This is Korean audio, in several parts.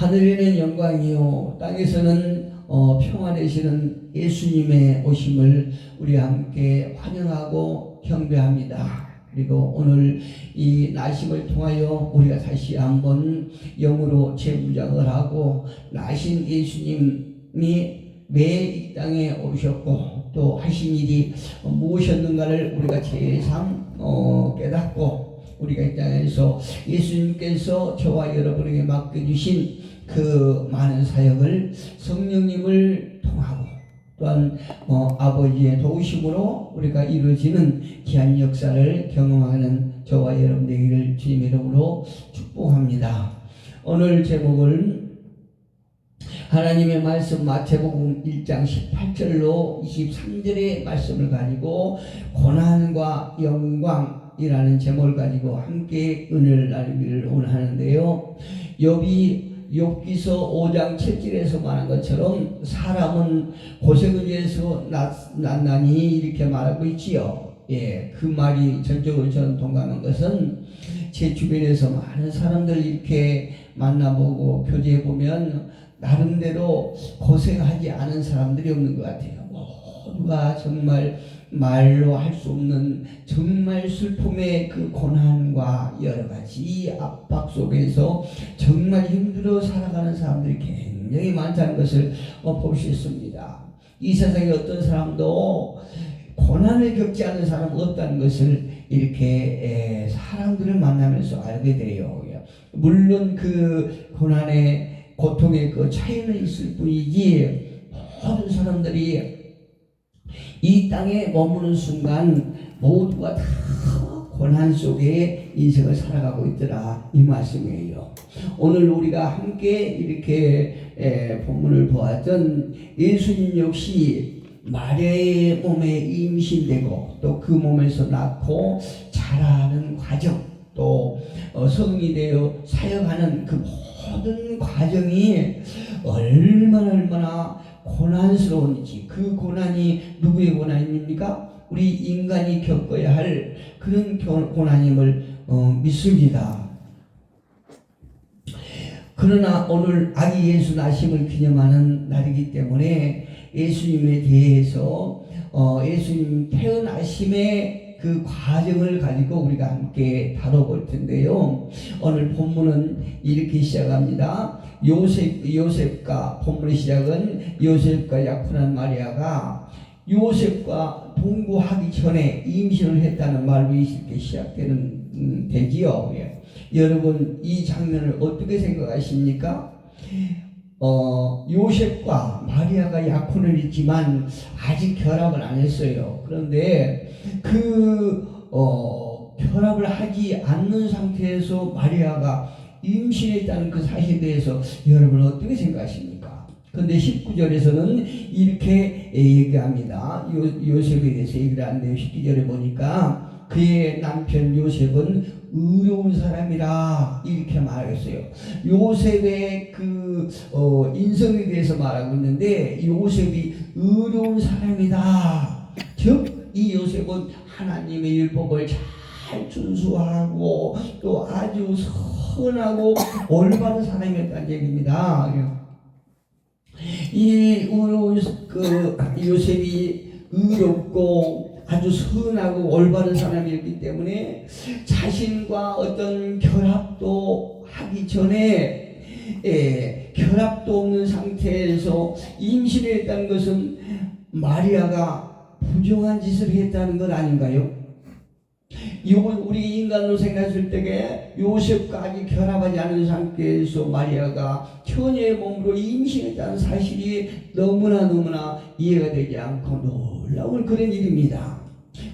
하늘에는 영광이요 땅에서는 어, 평화 되시는 예수님의 오심을 우리 함께 환영하고 경배합니다. 그리고 오늘 이 나심을 통하여 우리가 다시 한번 영으로 재무장을 하고 나신 예수님이 왜 이 땅에 오셨고 또 하신 일이 무엇이었는가를 우리가 제상 어, 깨닫고 우리가 이 땅에서 예수님께서 저와 여러분에게 맡겨주신 그 많은 사역을 성령님을 통하고 또한 어, 아버지의 도우심으로 우리가 이루어지는 귀한 역사를 경험하는 저와 여러분 되기를 주님 이름으로 축복합니다. 오늘 제목은 하나님의 말씀 마태복음 1장 18절로 23절의 말씀을 가지고 고난과 영광이라는 제목을 가지고 함께 은혜를 나누기를 원하는데요. 욥이 욥기서 5장 7절에서 말한 것처럼 사람은 고생을 위해서 난나니 이렇게 말하고 있지요. 예, 그 말이 전적으로 저는 동감한 것은 제 주변에서 많은 사람들 이렇게 만나보고 교제해 보면 나름대로 고생하지 않은 사람들이 없는 것 같아요. 모두가 정말 말로 할 수 없는 정말 슬픔의 그 고난과 여러 가지 압박 속에서 정말 힘들어 살아가는 사람들이 굉장히 많다는 것을 볼 수 있습니다. 이 세상에 어떤 사람도 고난을 겪지 않은 사람은 없다는 것을 이렇게 사람들을 만나면서 알게 돼요. 물론 그 고난의 고통의 그 차이는 있을 뿐이지 모든 사람들이 이 땅에 머무는 순간 모두가 다 고난 속에 인생을 살아가고 있더라 이 말씀이에요. 오늘 우리가 함께 이렇게 에, 본문을 보았던 예수님 역시 마리아의 몸에 임신되고 또 그 몸에서 낳고 자라는 과정 또 어, 성이 되어 사역하는 그 모든 과정이 얼마나 얼마나 고난스러운지 그 고난이 누구의 고난입니까? 우리 인간이 겪어야 할 그런 고난임을 어, 믿습니다. 그러나 오늘 아기 예수 나심을 기념하는 날이기 때문에 예수님에 대해서 어, 예수님 태어나심의 그 과정을 가지고 우리가 함께 다뤄볼 텐데요. 오늘 본문은 이렇게 시작합니다. 요셉, 요셉과, 본문의 시작은 요셉과 약혼한 마리아가 요셉과 동거하기 전에 임신을 했다는 말로 이렇게 시작되는, 음, 되지요. 예. 여러분, 이 장면을 어떻게 생각하십니까? 어, 요셉과 마리아가 약혼을 했지만 아직 결합을 안 했어요. 그런데 그 어, 결합을 하지 않는 상태에서 마리아가 임신했다는 그 사실에 대해서 여러분 어떻게 생각하십니까? 그런데 19절에서는 이렇게 얘기합니다. 요, 요셉에 대해서 얘기를 하는데요. 19절에 보니까 그의 남편 요셉은 의로운 사람이라 이렇게 말했어요. 요셉의 그 어, 인성에 대해서 말하고 있는데 요셉이 의로운 사람이다. 즉 이 요셉은 하나님의 율법을 잘 준수하고 또 아주 선하고 올바른 사람이었다는 얘기입니다. 이 그 요셉이 의롭고 아주 선하고 올바른 사람이었기 때문에 자신과 어떤 결합도 하기 전에 예, 결합도 없는 상태에서 임신했다는 것은 마리아가 부정한 짓을 했다는 것 아닌가요? 이건 우리 인간으로 생각했을 때에 요셉까지 결합하지 않은 상태에서 마리아가 처녀의 몸으로 임신했다는 사실이 너무나 너무나 이해가 되지 않고 놀라운 그런 일입니다.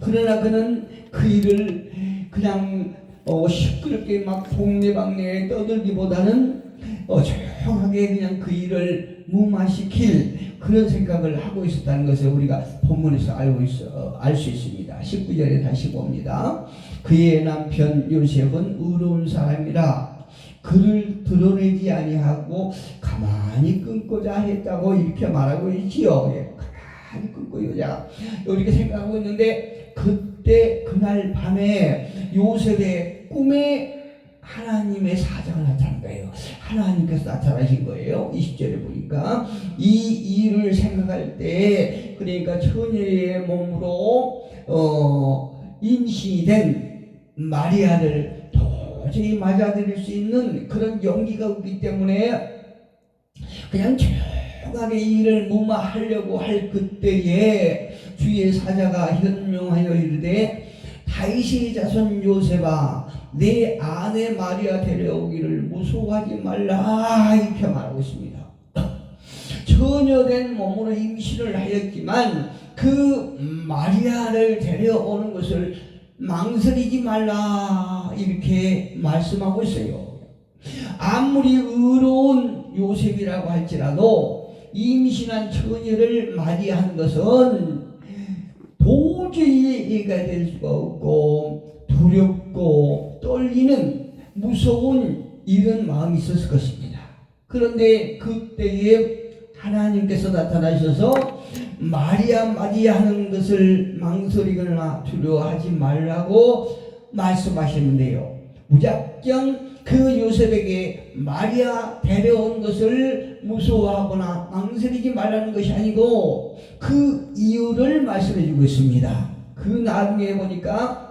그러나 그는 그 일을 그냥 어, 시끄럽게 막 동네방네에 떠들기보다는 어, 조용하게 그냥 그 일을 무마시킬 그런 생각을 하고 있었다는 것을 우리가 본문에서 알고 있어 어, 알 수 있습니다. 19절에 다시 봅니다. 그의 남편 요셉은 의로운 사람이라 그를 드러내지 아니하고 가만히 끊고자 했다고 이렇게 말하고 있지요. 예. 가만히 끊고 여자가 이렇게 생각하고 있는데 그때 그날 밤에 요셉의 꿈에 하나님의 사자가 나타난 거예요. 하나님께서 나타나신 거예요. 20절에 보니까 이 일을 생각할 때 그러니까 처녀의 몸으로 어, 임신이 된 마리아를 도저히 맞아들일 수 있는 그런 용기가 없기 때문에 그냥 조용하게 이 일을 무마하려고 할 그때에 주의 사자가 현명하여 이르되 다윗의 자손 요셉아 내 아내 마리아 데려오기를 무서워하지 말라 이렇게 말하고 있습니다. 처녀된 몸으로 임신을 하였지만 그 마리아를 데려오는 것을 망설이지 말라 이렇게 말씀하고 있어요. 아무리 의로운 요셉이라고 할지라도 임신한 처녀를 맞이한 것은 도저히 이해가 될 수가 없고 두렵고 떨리는 무서운 이런 마음이 있었을 것입니다. 그런데 그때에 하나님께서 나타나셔서 마리아 마리아 하는 것을 망설이거나 두려워하지 말라고 말씀하시는데요. 무작정 그 요셉에게 마리아 데려온 것을 무서워하거나 망설이지 말라는 것이 아니고 그 이유를 말씀해 주고 있습니다. 그 나중에 보니까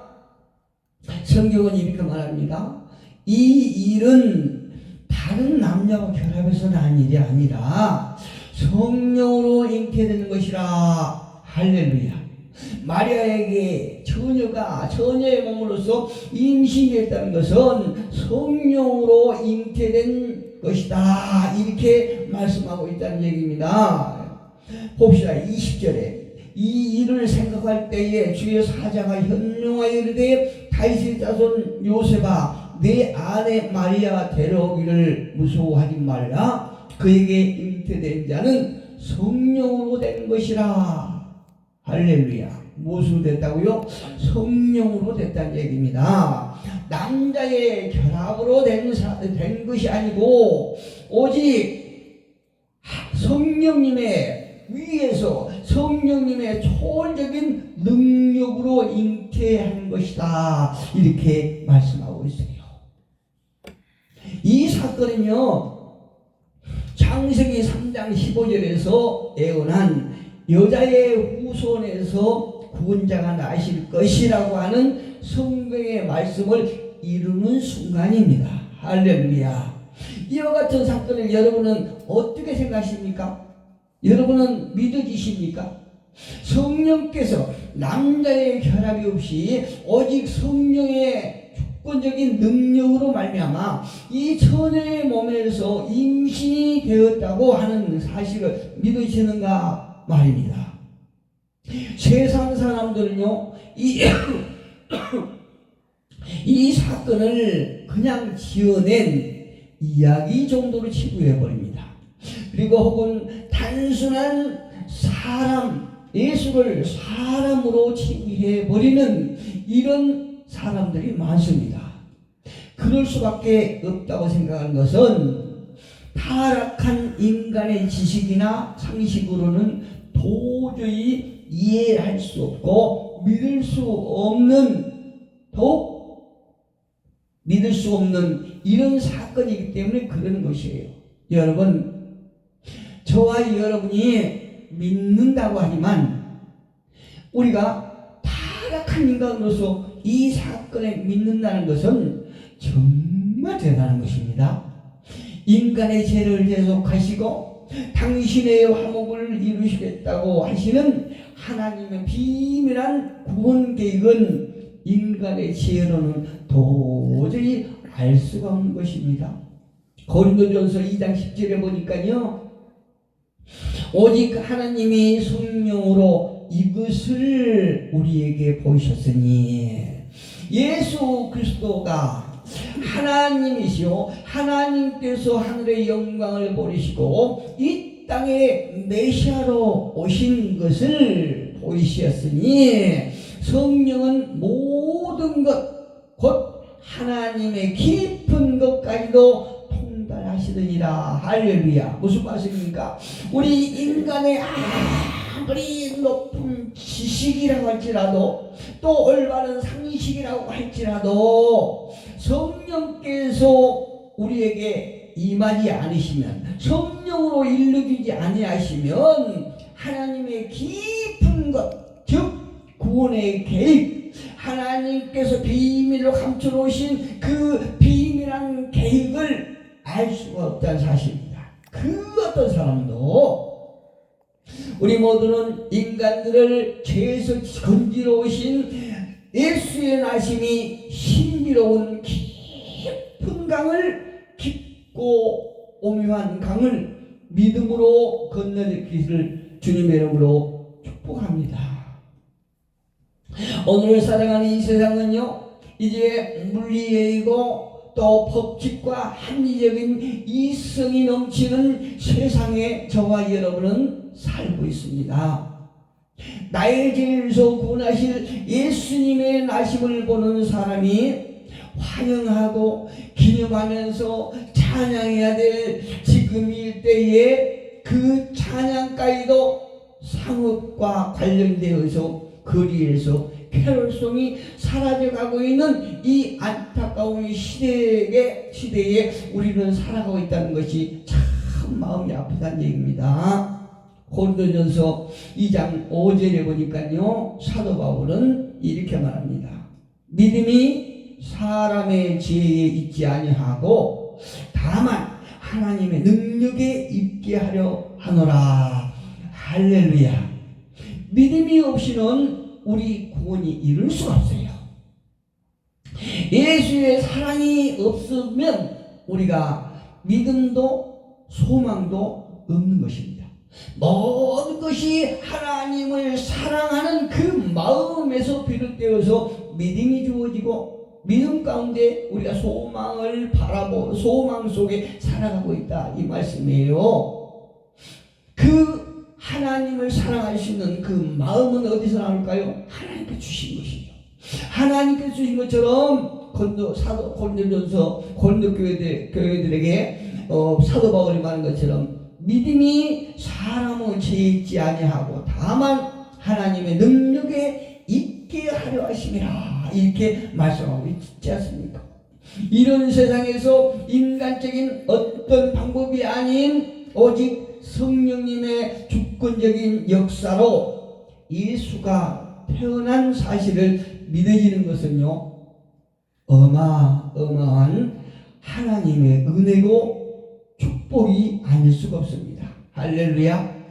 성경은 이렇게 말합니다. 이 일은 다른 남녀가 결합해서 난 일이 아니라 성령으로 잉태되는 것이라 할렐루야. 마리아에게 처녀가 처녀의 몸으로서 임신했다는 것은 성령으로 잉태된 것이다. 이렇게 말씀하고 있다는 얘기입니다. 봅시다. 20절에 이 일을 생각할 때에 주의 사자가 현명하여 이르되 다윗의 자손 요셉아 내 아내 마리아 데려오기를 무서워하지 말라. 그에게 잉태된 자는 성령으로 된 것이라. 할렐루야. 무엇으로 됐다고요? 성령으로 됐다는 얘기입니다. 남자의 결합으로 된, 사- 된 것이 아니고 오직 성령님의 위에서 성령님의 초월적인 능력으로 잉태한 것이다. 이렇게 말씀하고 있어요. 이 사건은요, 창세기 3장 15절에서 예언한 여자의 후손에서 구원자가 나실 것이라고 하는 성경의 말씀을 이루는 순간입니다. 할렐루야. 이와 같은 사건을 여러분은 어떻게 생각하십니까? 여러분은 믿어지십니까? 성령께서 남자의 결합이 없이 오직 성령의 주권적인 능력으로 말미암아 이 처녀의 몸에서 임신이 되었다고 하는 사실을 믿으시는가 말입니다. 세상 사람들은요 이, 이 사건을 그냥 지어낸 이야기 정도로 치부해 버립니다. 그리고 혹은 단순한 사람 예수를 사람으로 치부해 버리는 이런 사람들이 많습니다. 그럴 수밖에 없다고 생각하는 것은 타락한 인간의 지식이나 상식으로는 도저히 이해할 수 없고 믿을 수 없는 더욱 믿을 수 없는 이런 사건이기 때문에 그러는 것이에요. 여러분, 저와 여러분이 믿는다고 하지만 우리가 타락한 인간으로서 이 사건에 믿는다는 것은 정말 대단한 것입니다. 인간의 죄를 대속하시고 당신의 화목을 이루시겠다고 하시는 하나님의 비밀한 구원 계획은 인간의 지혜로는 도저히 알 수가 없는 것입니다. 고린도전서 2장 10절에 보니까요. 오직 하나님이 성령으로 이것을 우리에게 보이셨으니 예수 그리스도가 하나님이시오 하나님께서 하늘의 영광을 버리시고 이 땅에 메시아로 오신 것을 보이시었으니 성령은 모든 것 곧 하나님의 깊은 것까지도 하시느니라. 할렐루야. 무슨 말씀입니까? 우리 인간의 아무리 높은 지식이라고 할지라도 또 올바른 상식이라고 할지라도 성령께서 우리에게 임하지 않으시면 성령으로 일러주지 아니하시면 하나님의 깊은 것, 즉 구원의 계획, 하나님께서 비밀로 감춰놓으신 그 비밀한 계획을 알 수가 없다는 사실입니다. 그 어떤 사람도 우리 모두는 인간들을 죄에서 건지러 오신 예수의 나심이 신비로운 깊은 강을 깊고 오묘한 강을 믿음으로 건너들기를 주님의 이름으로 축복합니다. 오늘 살아가는 이 세상은요, 이제 물리적이고 또 법칙과 합리적인 이성이 넘치는 세상에 저와 여러분은 살고 있습니다. 나의 죄에서 구원하실 예수님의 나심을 보는 사람이 환영하고 기념하면서 찬양해야 될 지금 일 때에 그 찬양가에도 상업과 관련되어서 거리에서 캐롤송이 사라져가고 있는 이 안타까운 시대에, 시대에 우리는 살아가고 있다는 것이 참 마음이 아프다는 얘기입니다. 고린도전서 2장 5절에 보니까요 사도 바울은 이렇게 말합니다. 믿음이 사람의 지혜에 있지 아니하고 다만 하나님의 능력에 있게 하려 하노라. 할렐루야. 믿음이 없이는 우리 구원이 이룰 수가 없어요. 예수의 사랑이 없으면 우리가 믿음도 소망도 없는 것입니다. 모든 것이 하나님을 사랑하는 그 마음에서 비롯되어서 믿음이 주어지고 믿음 가운데 우리가 소망을 바라보 소망 속에 살아가고 있다 이 말씀이에요. 그 하나님을 사랑할 수 있는 그 마음은 어디서 나올까요? 하나님께 주신 것이죠. 하나님께 주신 것처럼 건도 사도 고린도전서 고린도 교회들 교회들에게 어, 사도 바울이 말한 것처럼 믿음이 사람을 죄있지 아니하고 다만 하나님의 능력에 있게 하려 하심이라 이렇게 말씀하고 있지 않습니까? 이런 세상에서 인간적인 어떤 방법이 아닌 오직 성령님의 주권적인 역사로 예수가 태어난 사실을 믿어지는 것은요 어마어마한 하나님의 은혜고 축복이 아닐 수가 없습니다. 할렐루야.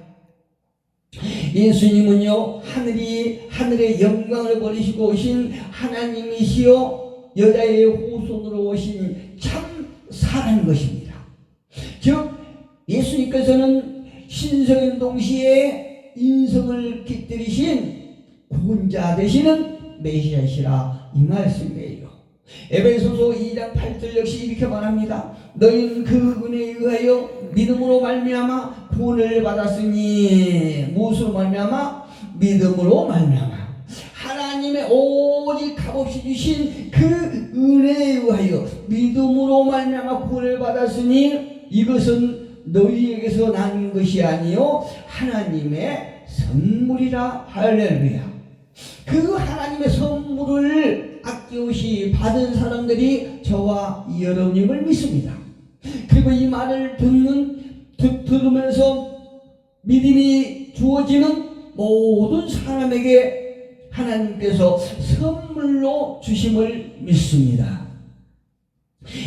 예수님은요, 하늘이, 하늘의 영광을 버리시고 오신 하나님이시여, 여자의 후손으로 오신 참 사람인 것입니다. 즉, 예수님께서는 신성인 동시에 인성을 깃들이신 구원자 되시는 메시아시라 이 말씀이에요. 에베소서 2장 8절 역시 이렇게 말합니다. 너희는 그 은혜에 의하여 믿음으로 말미암아 구원을 받았으니 무엇으로 말미암아 믿음으로 말미암아 하나님의 오직 값없이 주신 그 은혜에 의하여 믿음으로 말미암아 구원을 받았으니 이것은 너희에게서 난 것이 아니요 하나님의 선물이라 할렐루야. 그 하나님의 선물을 아낌없이 받은 사람들이 저와 여러분임을 믿습니다. 그리고 이 말을 듣는 듣, 들으면서 믿음이 주어지는 모든 사람에게 하나님께서 선물로 주심을 믿습니다.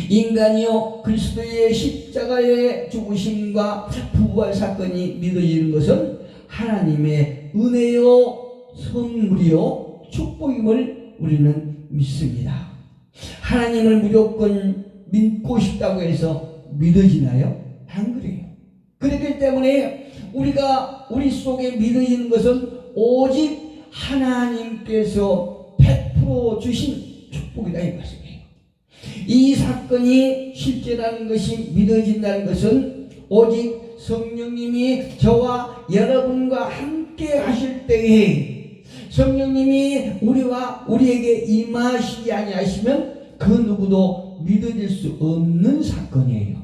인간이요 그리스도의 십자가의 죽으심과 부활 사건이 믿어지는 것은 하나님의 은혜요 선물이요 축복임을 우리는 믿습니다. 하나님을 무조건 믿고 싶다고 해서 믿어지나요? 안 그래요. 그렇기 때문에 우리가 우리 속에 믿어지는 것은 오직 하나님께서 100% 주신 축복이다 이 말씀이에요. 이 사건이 실제라는 것이 믿어진다는 것은 오직 성령님이 저와 여러분과 함께 하실 때에 성령님이 우리와 우리에게 임하시지 아니하시면 그 누구도 믿어질 수 없는 사건이에요.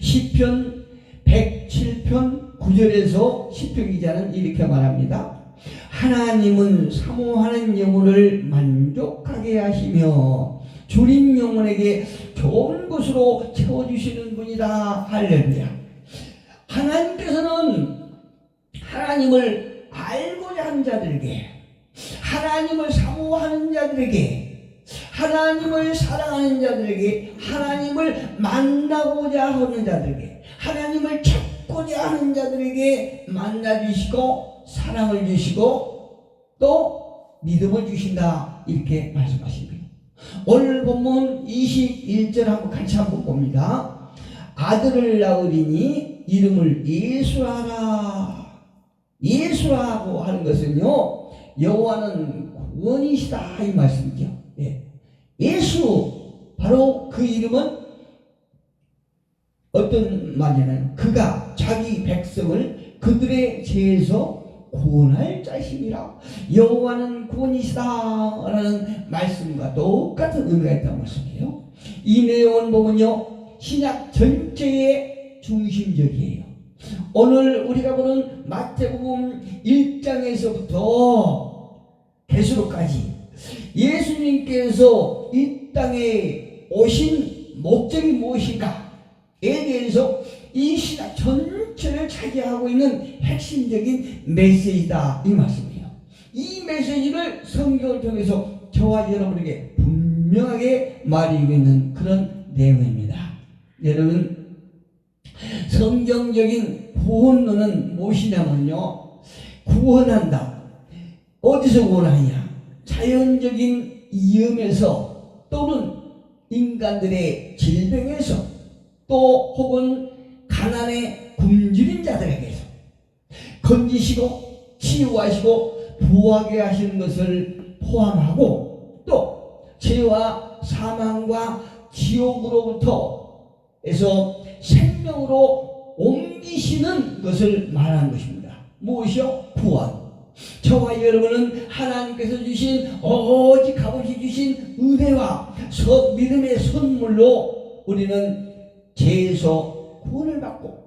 시편 107편 9절에서 시편 기자는 이렇게 말합니다. 하나님은 사모하는 영혼을 만족하게 하시며 주님 영혼에게 좋은 것으로 채워주시는 분이다. 할렐루야. 하나님께서는 하나님을 알고자 하는 자들에게 하나님을 사모하는 자들에게 하나님을 사랑하는 자들에게 하나님을 만나고자 하는 자들에게 하나님을 찾고자 하는 자들에게 만나 주시고 사랑을 주시고 또 믿음을 주신다 이렇게 말씀하십니다. 오늘 본문 21절 한번 같이 한번 봅니다. 아들을 낳으리니 이름을 예수하라. 예수라고 하는 것은요 여호와는 구원이시다 이 말씀이죠. 예. 예수 바로 그 이름은 어떤 말이냐면 그가 자기 백성을 그들의 죄에서 구원할 자심이라 여호와는 구원이시다라는 말씀과 똑같은 의미가 있다는 말씀이에요. 이 내용은 보면요 신약 전체의 중심적이에요. 오늘 우리가 보는 마태복음 1장에서부터 계수로까지 예수님께서 이 땅에 오신 목적이 무엇인가에 대해서 이 신학 전 체를 차지하고 있는 핵심적인 메시지다 이 말씀이에요. 이 메시지를 성경을 통해서 저와 여러분에게 분명하게 말해주고 있는 그런 내용입니다. 여러분 성경적인 구원론은 무엇이냐면요. 구원한다. 어디서 구원하냐? 자연적인 위험에서 또는 인간들의 질병에서 또 혹은 건지시고 치유하 시고 부하게 하시는 것을 포함하고 또 죄와 사망과 지옥으로부터 에서 생명으로 옮기시는 것을 말하는 것입니다. 무엇이요? 구원. 저와 여러분은 하나님께서 주신 오직 값없이 주신 은혜와 서, 믿음의 선물로 우리는 죄에서 구원을 받고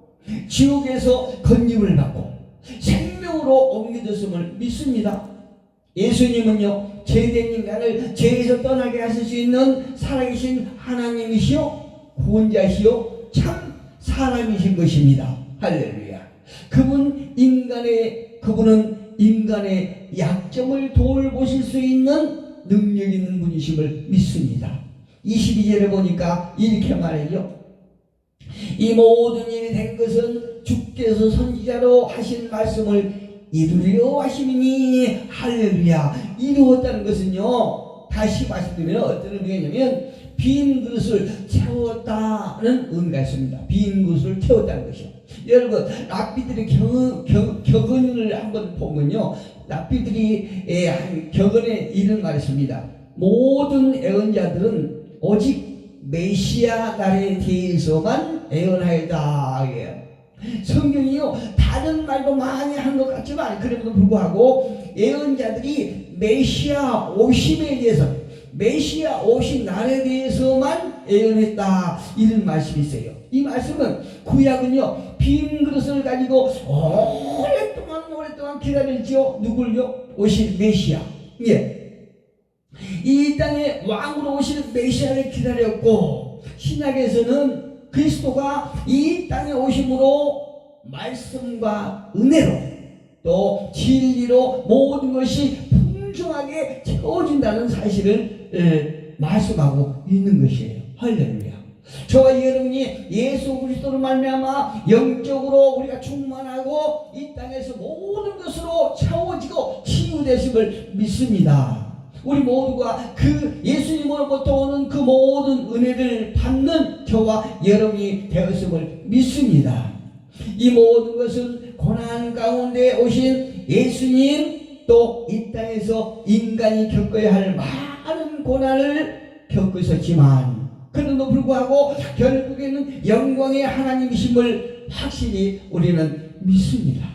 지옥에서 건짐을 받고 생명으로 옮겨졌음을 믿습니다. 예수님은요 죄된 인간을 죄에서 떠나게 하실 수 있는 살아계신 하나님이시요 구원자시요 참 사람이신 것입니다. 할렐루야. 그분 인간의 그분은 인간의 약점을 돌보실 수 있는 능력 있는 분이심을 믿습니다. 22절에 보니까 이렇게 말해요. 이 모든 일이 된 것은 주께서 선지자로 하신 말씀을 이루려 하심이니? 할렐루야. 이루었다는 것은요 다시 말씀드리면 어떤 의미냐면 빈 그릇을 채웠다는 의미가 있습니다. 빈 그릇을 채웠다는 것이요. 여러분 랍비들의 경, 경, 격언을 한번 보면요 랍비들이 예, 한 격언에 이런 말을 씁니다. 모든 애언자들은 오직 메시아 날에 대해서만 애언하였다. 예. 성경이요. 다른 말도 많이 한 것 같지만 그럼에도 불구하고 예언자들이 메시아 오심에 대해서 메시아 오신 날에 대해서만 예언했다. 이런 말씀이 있어요. 이 말씀은 구약은요 빈 그릇을 가지고 오랫동안 오랫동안 기다렸지요? 누굴요? 오실 메시아. 예. 이 땅에 왕으로 오시는 메시아를 기다렸고 신약에서는 그리스도가 이 땅에 오심으로 말씀과 은혜로 또 진리로 모든 것이 풍성하게 채워진다는 사실을 에, 말씀하고 있는 것이에요. 할렐루야. 저와 여러분이 예수 그리스도로 말미암아 영적으로 우리가 충만하고 이 땅에서 모든 것으로 채워지고 치유되심을 믿습니다. 우리 모두가 그 예수님으로부터 오는 그 모든 은혜를 받는 저와 여러분이 되었음을 믿습니다. 이 모든 것은 고난 가운데 오신 예수님 또 이 땅에서 인간이 겪어야 할 많은 고난을 겪으셨지만 그럼에도 불구하고 결국에는 영광의 하나님이심을 확실히 우리는 믿습니다.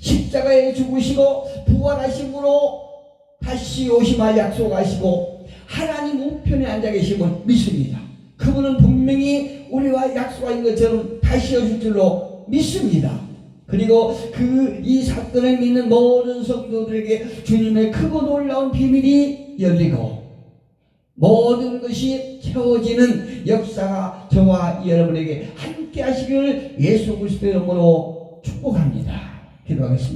십자가에 죽으시고 부활하심으로 다시 오심할 약속하시고 하나님 우편에 앉아 계심을 믿습니다. 그분은 분명히 우리와 약속한 것처럼 다시 오실 줄로 믿습니다. 그리고 그 이 사건을 믿는 모든 성도들에게 주님의 크고 놀라운 비밀이 열리고 모든 것이 채워지는 역사가 저와 여러분에게 함께 하시기를 예수 그리스도의 이름으로 축복합니다. 기도하겠습니다.